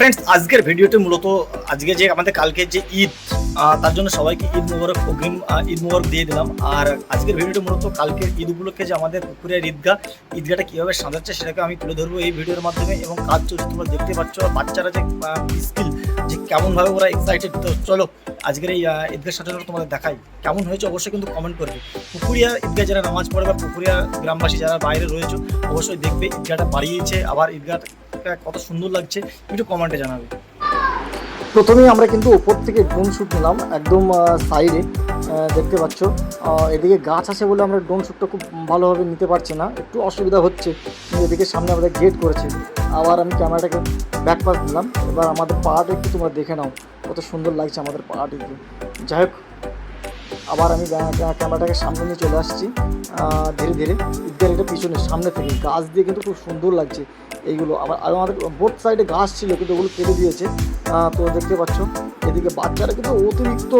Friends আজকের ভিডিওটি মূলত আজকে যে আমাদের কালকে যে ঈদ তার জন্য সবাইকে ঈদ মুবারক, অগ্রিম ঈদ মুবারক দিয়ে দিলাম। আর আজকের ভিডিওটা মূলত কালকের ঈদ উপলক্ষে যে আমাদের পুকুরের ঈদগাহ, ঈদগাহটা কীভাবে সাজাচ্ছে সেটাকে আমি তুলে ধরবো এই ভিডিওর মাধ্যমে। এবং কাজ চলছে, তোমরা দেখতে পাচ্ছ, বাচ্চারা যে স্কিল, যে কেমনভাবে ওরা এক্সাইটেড তো চলো আজকের এই ঈদগাহ সাজানোটা তোমাদের দেখাই। কেমন হয়েছে অবশ্যই কিন্তু কমেন্ট করবে। পুকুরিয়া ঈদগাহ যারা নামাজ পড়ে বা পুকুরিয়া গ্রামবাসী যারা বাইরে রয়েছে, অবশ্যই দেখবে, ঈদগাহটা বাড়িয়েছে, আবার ঈদগাহটা কত সুন্দর লাগছে, একটু কমেন্টে জানাবে। প্রথমেই আমরা কিন্তু ওপর থেকে ড্রোন শ্যুট নিলাম, একদম সাইডে দেখতে পাচ্ছ। এদিকে গাছ আছে বলে আমরা ড্রোন শ্যুটটা খুব ভালোভাবে নিতে পারছি না। একটু অসুবিধা হচ্ছে, এদিকে সামনে আমাদের গেট করেছে। আবার আমি ক্যামেরাটাকে ব্যাক পাস দিলাম। এবার আমাদের পাহাড়টা একটু তোমরা দেখে নাও, কত সুন্দর লাগছে আমাদের পাহাড় একটু যাই হোক, আবার আমি ক্যা- ক্যা- ক্যামেরাটাকে সামনে নিয়ে চলে আসছি। ধীরে ধীরে ঈদগার পিছনে, সামনে থেকে। গাছ দিয়ে কিন্তু খুব সুন্দর লাগছে এইগুলো। আবার আমাদের বোথ সাইডে গাছ ছিল, কিন্তু ওগুলো কেটে দিয়েছে। তো দেখতে পাচ্ছ। এদিকে বাচ্চারা কিন্তু অতিরিক্ত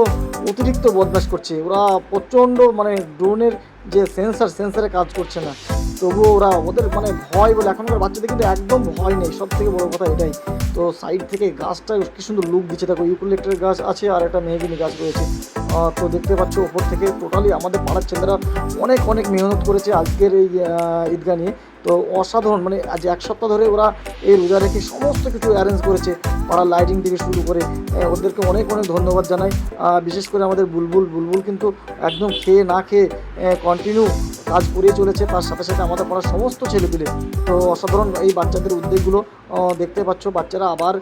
অতিরিক্ত বদমাস করছে। ওরা প্রচণ্ড মানে ড্রোনের যে সেন্সার সেন্সারে কাজ করছে না। তবুও ওরা ওদের মানে ভয় বলে এখনকার বাচ্চাদের কিন্তু একদম ভয় নেই সব থেকে বড় কথা এটাই। তো সাইড থেকে গাছটা কি সুন্দর লুক দিচ্ছে। দেখো ইউকুলেক্টের গাছ আছে আর একটা মেহগিনি গাছ রয়েছে। তো দেখতে পাচ্ছ ওপর থেকে টোটালি আমাদের পাড়ার ছেলেরা অনেক অনেক মেহনত করেছে আজকের এই আহ, ঈদগাহ নিয়ে। তো অসাধারণ মানে আজ এক সপ্তাহ ধরে ওরা এই রোজা রেখে সমস্ত কিছু অ্যারেঞ্জ করেছে পাড়ার লাইটিং থেকে শুরু করে। ওদেরকে অনেক অনেক ধন্যবাদ জানাই। বিশেষ করে আমাদের বুলবুল বুলবুল কিন্তু একদম খেয়ে না খেয়ে কন্টিনিউ কাজ করেই চলেছে, তার সাথে সাথে আমাদের পড়ার সমস্ত ছেলেপিলে। তো অসাধারণ এই বাচ্চাদের উদ্যোগগুলো দেখতে পাচ্ছ। বাচ্চারা আবার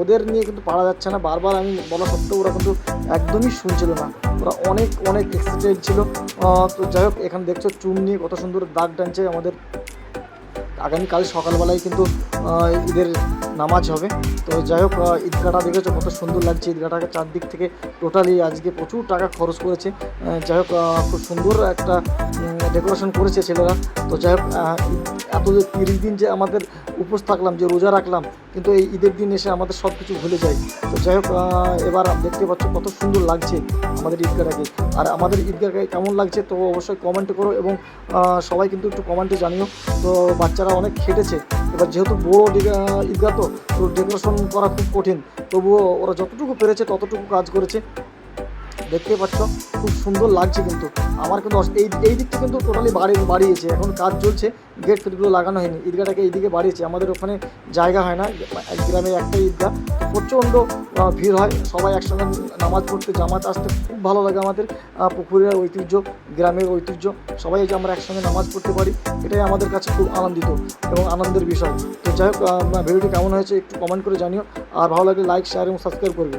ওদের নিয়ে কিন্তু পাড়া যাচ্ছে না। বারবার আমি বলা সত্ত্বেও ওরা কিন্তু একদমই শুনছিল না। ওরা অনেক অনেক এক্সাইটেড ছিল। তো যাই হোক, এখানে দেখছ চুন নিয়ে কত সুন্দর দাগ টানছে আমাদের আগামীকাল সকালবেলায় কিন্তু ঈদের নামাজ হবে। তো যাই হোক ঈদগাটা দেখেছ, কত সুন্দর লাগছে। ঈদগাটাকে চারদিক থেকে টোটালি আজকে প্রচুর টাকা খরচ করেছে। যাই হোক খুব সুন্দর একটা ডেকোরেশন করেছে ছেলেরা। তো যাই হোক এত তিরিশ দিন যে আমাদের উপোস থাকলাম, যে রোজা রাখলাম কিন্তু এই ঈদের দিন এসে আমাদের সব কিছু ভুলে যায়। তো যাই হোক এবার দেখতে পাচ্ছ কত সুন্দর লাগছে আমাদের ঈদগাহটাকে আর আমাদের ঈদগাহকে কেমন লাগছে তো অবশ্যই কমেন্ট করো এবং সবাই কিন্তু একটু কমেন্টে জানিও। তো বাচ্চারা অনেক খেটেছে। এবার যেহেতু বড়ো ঈদগাহ তো ডেকোরেশন করা খুব কঠিন। তবুও ওরা যতটুকু পেরেছে ততটুকু কাজ করেছে। দেখতে পাচ্ছ, খুব সুন্দর লাগছে কিন্তু। আমার কিন্তু এই এই দিকটা কিন্তু টোটালি বাড়ি বাড়িয়েছে। এখন কাজ চলছে, গেট ফেটগুলো লাগানো হয়নি। ঈদগাহটাকে এইদিকে বাড়িয়েছে। আমাদের ওখানে জায়গা হয় না, এক গ্রামে একটা ঈদগাহ। তো প্রচণ্ড ভিড় হয়। সবাই একসঙ্গে নামাজ পড়তে, জামাত আসতে খুব ভালো লাগে আমাদের। পুকুরের ঐতিহ্য, গ্রামের ঐতিহ্য, সবাই যে আমরা একসঙ্গে নামাজ পড়তে পারি, এটাই আমাদের কাছে খুব আনন্দিত এবং আনন্দের বিষয়। তো যাই হোক ভিডিওটি কেমন হয়েছে একটু কমেন্ট করে জানিও। আর ভালো লাগলে লাইক শেয়ার এবং সাবস্ক্রাইব করবে।